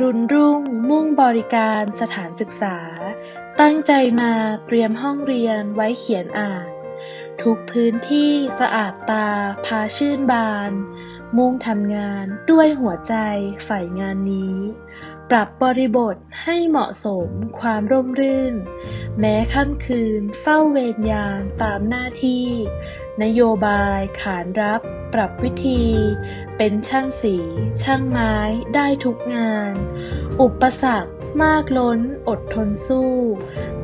รุณรุ่ง มุ่งบริการสถานศึกษา ตั้งใจมาเตรียมห้องเรียนไว้เขียนอ่าน ทุกพื้นที่สะอาดตา พาชื่นบาน มุ่งทำงานด้วยหัวใจใฝ่งานนี้ ปรับบริบทให้เหมาะสมความร่มรื่น แม้ค่ำคืนเฝ้าเวรยามตามหน้าที่ นโยบายขานรับ ปรับวิธี เป็นช่างสี ช่างไม้ ได้ทุกงาน อุปสรรคมากล้น อดทนสู้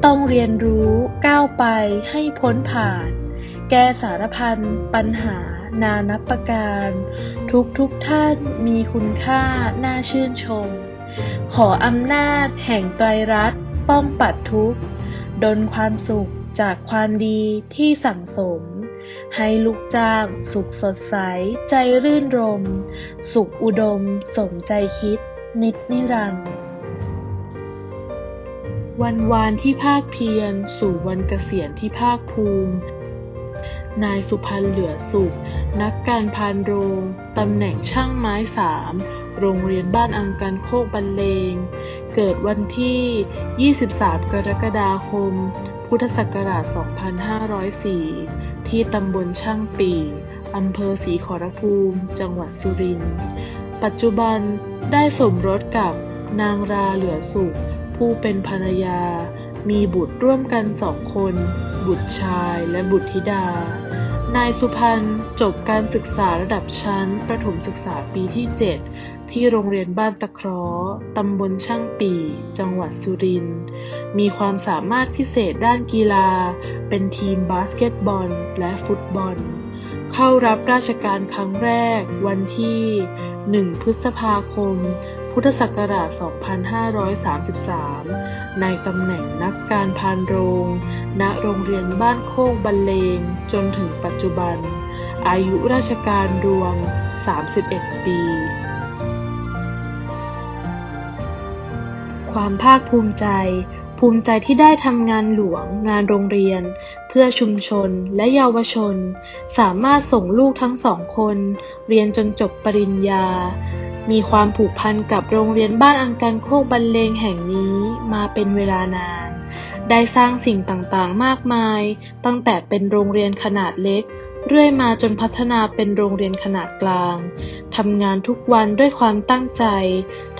ต้องเรียนรู้ก้าวไปให้พ้นผ่าน แก้สารพันปัญหานานับประการ ทุกทุกท่านมีคุณค่าน่าชื่นชม ขออำนาจแห่งไตรรัตน์ป้องปัดทุกข์ดลความสุขจากความดีที่สั่งสม ให้ลูกจ้าง สุขสดใส ใจรื่นรม สุขอุดม สมใจคิด นิดนิรันดร์วันวานที่ภาคเพียร สู่วันเกษียณที่ภาคภูมิ นายสุพันเหลือสุข นักการพานโรงตำแหน่งช่างไม้สามโรงเรียนบ้านอังกันโคกบรรเลง เกิดวันที่ 23 กรกฎาคม พุทธศักราช 2504 ที่ตำบลช่างปีอำเภอศรีขอรภูมิ จังหวัดสุรินทร์ ปัจจุบันได้สมรสกับนางราเหลือสุข ผู้เป็นภรรยา มีบุตรร่วมกันสองคน บุตรชายและบุตรธิดา นายสุพันธ์จบการศึกษาระดับชั้น ประถมศึกษาปีที่ 7ที่โรงเรียนบ้านตะเคราะห์ตำบลช่างปีจังหวัดสุรินทร์ มีความสามารถพิเศษด้านกีฬา เป็นทีมบาสเกตบอล และฟุตบอล เข้ารับราชการครั้งแรกวันที่ 1 พฤษภาคม พุทธศักราช 2533 ในตำแหน่งนักการพานโรง ณ โรงเรียนบ้านโคกบรรเลง จนถึงปัจจุบัน อายุราชการรวม 31 ปี ความภาคภูมิใจ ภูมิใจที่ได้ทำงานหลวง งานโรงเรียน เพื่อชุมชนและเยาวชน สามารถส่งลูกทั้งสองคน เรียนจนจบปริญญา มีความผูกพันกับโรงเรียนบ้านอังการโคกบรรเลงแห่งนี้มาเป็นเวลานาน ได้สร้างสิ่งต่างๆ มากมาย ตั้งแต่เป็นโรงเรียนขนาดเล็ก เรื่อยมาจนพัฒนาเป็นโรงเรียนขนาดกลาง ทำงานทุกวันด้วยความตั้งใจ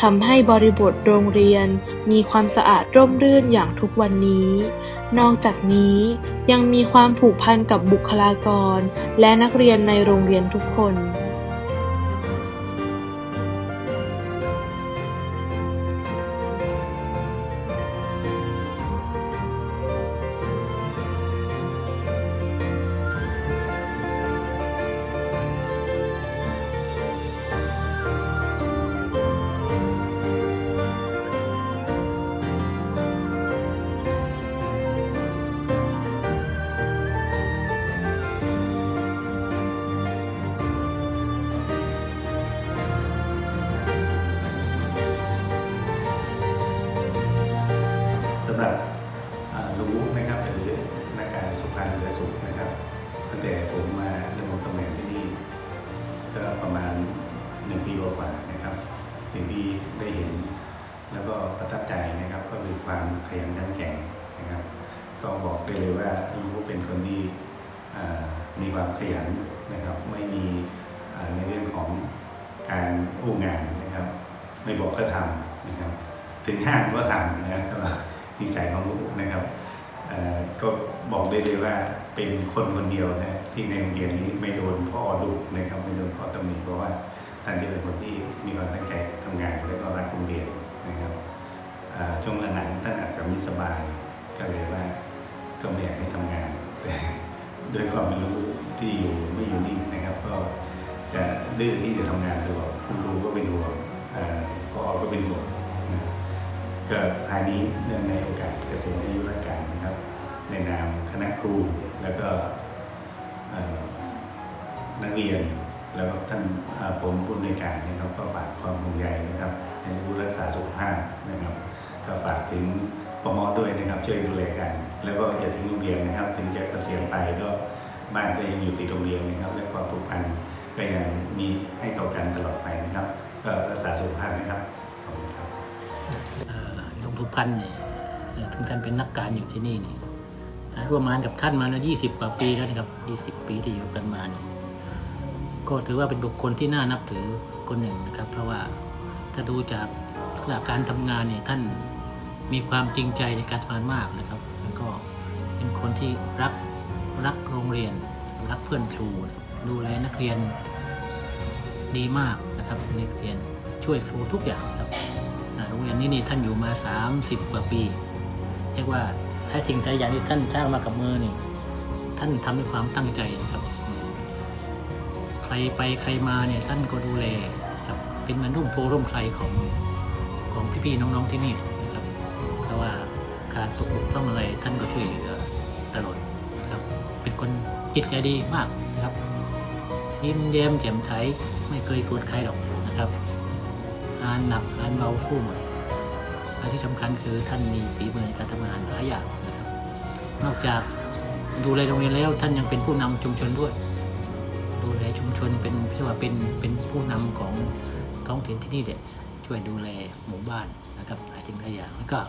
ทำให้บริบทโรงเรียน มีความสะอาดร่มรื่นอย่างทุกวันนี้ นอกจากนี้ยังมีความผูกพันกับบุคลากร และนักเรียนในโรงเรียนทุกคน ก็บอกได้เลยว่ารู้เป็นคนที่มีความขยันนะครับ ไม่มีในเรื่องของการอู้งานนะครับ ไม่บอกก็ทำนะครับ ถึงห้ามก็ทำนะครับสำหรับนิสัยของลูกนะครับก็บอกได้เลยว่าเป็นคนคนเดียวนะที่ในโรงเรียนนี้ไม่โดนพ่อดุนะครับไม่โดนพ่อตำหนิเพราะว่าท่านจะเป็นคนที่มีความตั้งใจทำงานและก็รักโรงเรียนนะครับช่วงหลังๆท่านอาจจะไม่สบายก็เลยว่า ก็ไม่อยากให้ทำงาน แต่ด้วยความไม่รู้ที่อยู่ไม่อยู่นิ่งนะครับ ก็จะดื้อที่จะทำงานตลอดคุณครูก็เป็นห่วงอ่าพ่อก็เป็นห่วงก็ท้ายนี้เนื่องในโอกาสเกษียณอายุราชการนะครับ ในนามคณะครูแล้วก็นักเรียนแล้วก็ท่านผมผู้อำนวยการนะครับก็ฝากความห่วงใยนะครับในผู้รักษาสุขภาพนะครับ ก็ฝากถึงประมอด้วยนะครับช่วยดูแลกัน ไปก็บ้านก็ยังอยู่ติดโรงเรียนนะครับ และความผูกพันก็ยังมีให้ต่อกันตลอดไปนะครับ ก็รักษาสุขภาพนะครับขอบคุณครับอ่าหลวงสุพรรณเนี่ยเอ่อถึงท่านเป็นนักการอยู่ที่นี่นี่ร่วมงานกับท่านมาแล้วยี่สิบกว่าปีแล้วนะครับยี่สิบปีที่อยู่กันมาเนี่ยก็ถือว่าเป็นบุคคลที่น่านับถือคนหนึ่งนะครับ เพราะว่าถ้าดูจากหลักการทำงานเนี่ยท่านมีความจริงใจในการทำงานมากนะครับ แล้วก็เป็นคนที่รัก รักโรงเรียน รักเพื่อนครู ดูแลนักเรียนดีมากนะครับนักเรียนช่วยครูทุกอย่างครับโรงเรียนนี้นี่ท่านอยู่มา 30 กว่าปีเรียกว่าถ้าสิ่งใดอย่างที่ท่านสร้างมากับมือนี่ท่านทำด้วยความตั้งใจนะครับ ใครไปใครมาเนี่ยท่านก็ดูแลครับเป็นเหมือนร่มโพร่มไทรของของพี่ๆน้องๆที่นี่นะครับเพราะว่าขาดตกบกพร่องอะไรท่านก็ช่วยเหลือตลอด คนจิตใจดีมากนะครับ ยิ้มแย้มแจ่มใสไม่เคยโกรธใครหรอกนะครับงานหนักงานเบาสู้หมดและที่สำคัญคือท่านมีฝีมือในการทำงานหลายอย่างนะครับ นอกจากดูแลโรงเรียนแล้วท่านยังเป็นผู้นำชุมชนด้วย ดูแลชุมชนเป็นเรียกว่าเป็นเป็นผู้นำของท้องถิ่นที่นี่เด็ช่วยดูแลหมู่บ้านนะครับหลายสิ่งหลายอย่างแล้วก็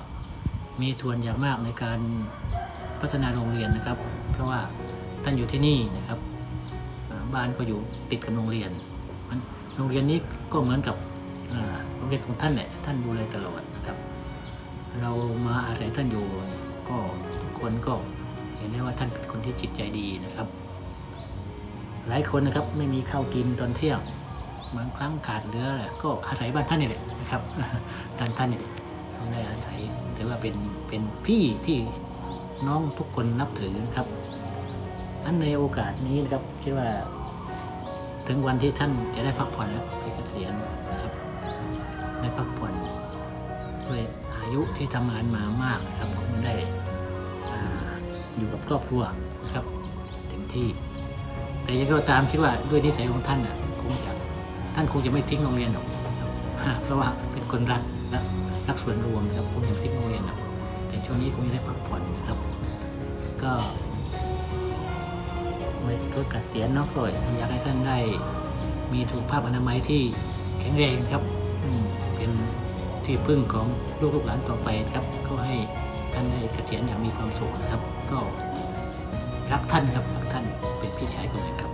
มีส่วนอย่างมากในการพัฒนาโรงเรียนนะครับ เพราะว่า ท่านอยู่ที่นี่นะครับบ้านก็อยู่ติดกับโรงเรียนโรงเรียนนี้ก็เหมือนกับโรงเรียนของท่านแหละท่านดูแลตลอดนะครับ เรามาอาศัยท่านอยู่ก็ทุกคนก็เห็นได้ว่าท่านเป็นคนที่จิตใจดีนะครับ หลายคนนะครับไม่มีข้าวกินตอนเที่ยงบางครั้งขาดเหลือก็อาศัยบ้านท่านนี่แหละนะครับท่านท่านนี่แหละได้อาศัยถือว่าเป็นเป็นพี่ที่น้องทุกคนนับถือนะครับ อันในโอกาสนี้นะครับคิดว่า ถึงวันที่ท่านจะได้พักผ่อนแล้วไปเกษียณนะครับได้พักผ่อนด้วยอายุที่ทำงานมามากนะครับคงได้อ่าอยู่กับครอบครัวนะครับเต็มที่ แต่ยังก็ตามคิดว่าด้วยนิสัยของท่านน่ะคงจะท่านคงจะไม่ทิ้งโรงเรียนหรอกเพราะว่าเป็นคนรักรักรักส่วนรวมนะครับคงจะไม่ทิ้งโรงเรียนหรอกแต่ช่วงนี้คงจะได้พักผ่อนนะครับ ก็ เมื่อทุกเกษียณเนาะเลยอยากให้ท่านได้มีถุงภาพอนามัยที่แข็งแรงครับเป็นที่พึ่งของลูกลูกหลานต่อไปครับ ก็ให้ท่านได้เกษียณอย่างมีความสุขนะครับ ก็รักท่านครับรักท่านเป็นพี่ชายคนหนึ่งครับ